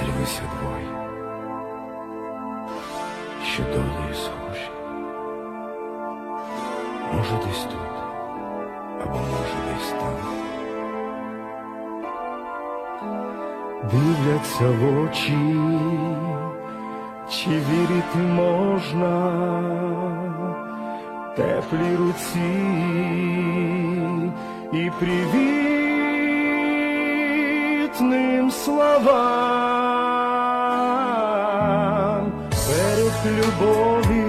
Зустрілися двоє, що долею схожі. Може, десь тут, або може десь там. Дивляться в очі, чи вірити можна теплі руці і привітним словам берег любові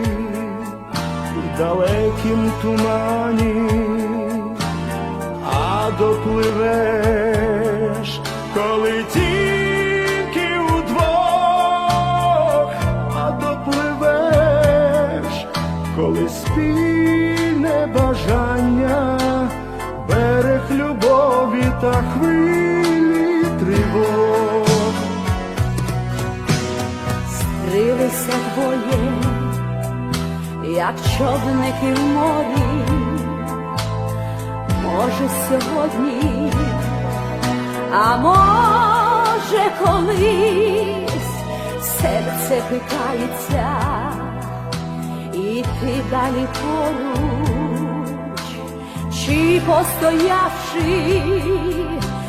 в далекім тумані, а допливеш, коли тільки удвох, а допливеш, коли спільне бажання, берег любові та хвилі Скрилися двоє, як човники в морі, може сьогодні, а може колись серце питається, іти далі поруч, чи постоявши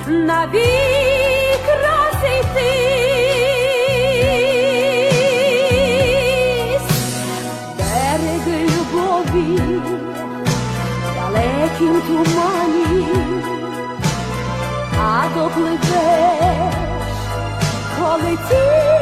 навік розійтись, далекім тумані, а допливеш, коли тільки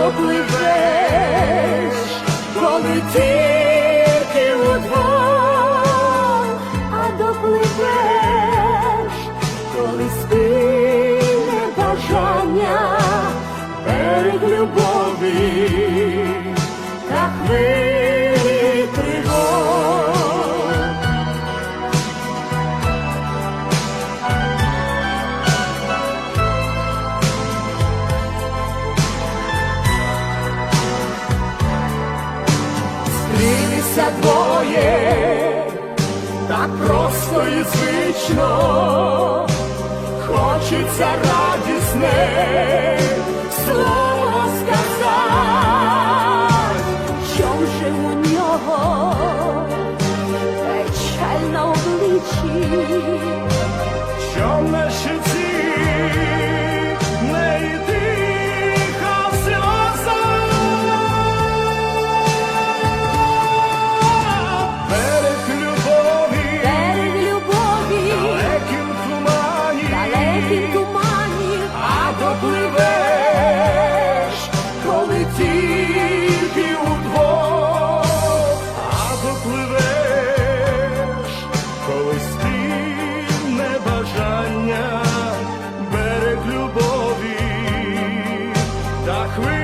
а допливеш, коли тільки Зустрілися двоє, так просто і звично, хочеться радісне слово сказати. що вже у нього печаль на обличчі, Dach